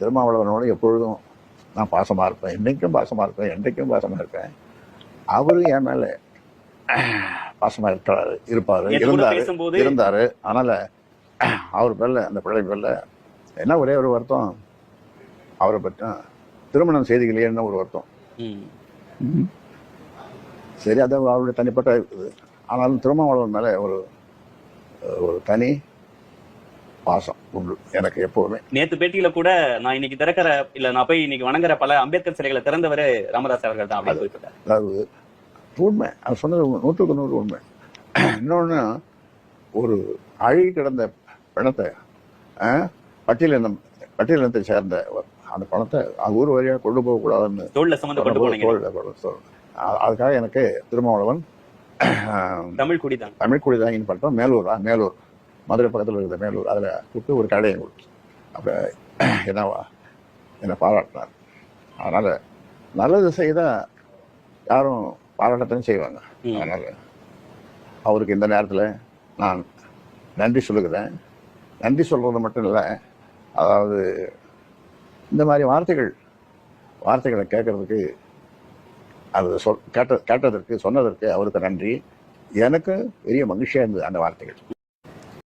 திருமாவளவனோட எப்பொழுதும் நான் பாசமாக இருப்பேன். இன்னைக்கும் பாசமாக இருப்பேன். என்றைக்கும் பாசமாக இருப்பேன். அவரும் என் மேலே பாசமாக இருக்கிறாரு. இருப்பார். இருந்தார். பேசும்போது இருந்தார். அதனால் அவர் பேரில் அந்த பிள்ளை பேரில் என்ன ஒரே ஒரு வருத்தம்? அவரை பற்றி திருமணம் செய்திகளேன்னு ஒரு வருத்தம்? ம். சரி அது அவருடைய தனிப்பட்ட இது. ஆனாலும் திருமாவளவன் மேலே ஒரு ஒரு தனி பாசம் உண்டு. எனக்கு எப்போவுமே நேத்து பேட்டியில கூட நான் இன்னைக்கு திறக்கிற இல்ல நான் போய் இன்னைக்கு வணங்குற பல அம்பேத்கர் சிலைகளை திறந்தவரு ராமதாஸ் அவர்கள் தான் அதாவது உண்மை அது சொன்னது. நூற்றுக்கு நூறு உண்மை. இன்னொன்று ஒரு அழுகி கிடந்த பணத்தை பட்டியலினம் பட்டியலினத்தை சேர்ந்த அந்த பணத்தை ஊர் வழியாக கொண்டு போகக்கூடாதுன்னு அதுக்காக எனக்கு திருமாவளவன் தமிழ் குடிதான். தமிழ் குடி தாங்கின்னு பண்ணிட்டோம் மேலூரா மேலூர். மதுரை பக்கத்தில் இருக்கிற மேலூர் அதில் கூப்பிட்டு ஒரு கடையை கொடுத்து. அப்போ என்னவா என்னை பாராட்டினார். அதனால் நல்லது செய்தால் யாரும் பாராட்டத்தையும் செய்வாங்க. அதனால் அவருக்கு இந்த நேரத்தில் நான் நன்றி சொல்லுகிறேன். நன்றி சொல்கிறது மட்டும் இல்லை அதாவது இந்த மாதிரி வார்த்தைகள் வார்த்தைகளை கேட்கறதுக்கு அது சொல் கேட்ட கேட்டதற்கு சொன்னதற்கு அவருக்கு நன்றி. எனக்கு பெரிய மகிழ்ச்சியாக இருந்தது அந்த வார்த்தைகள்.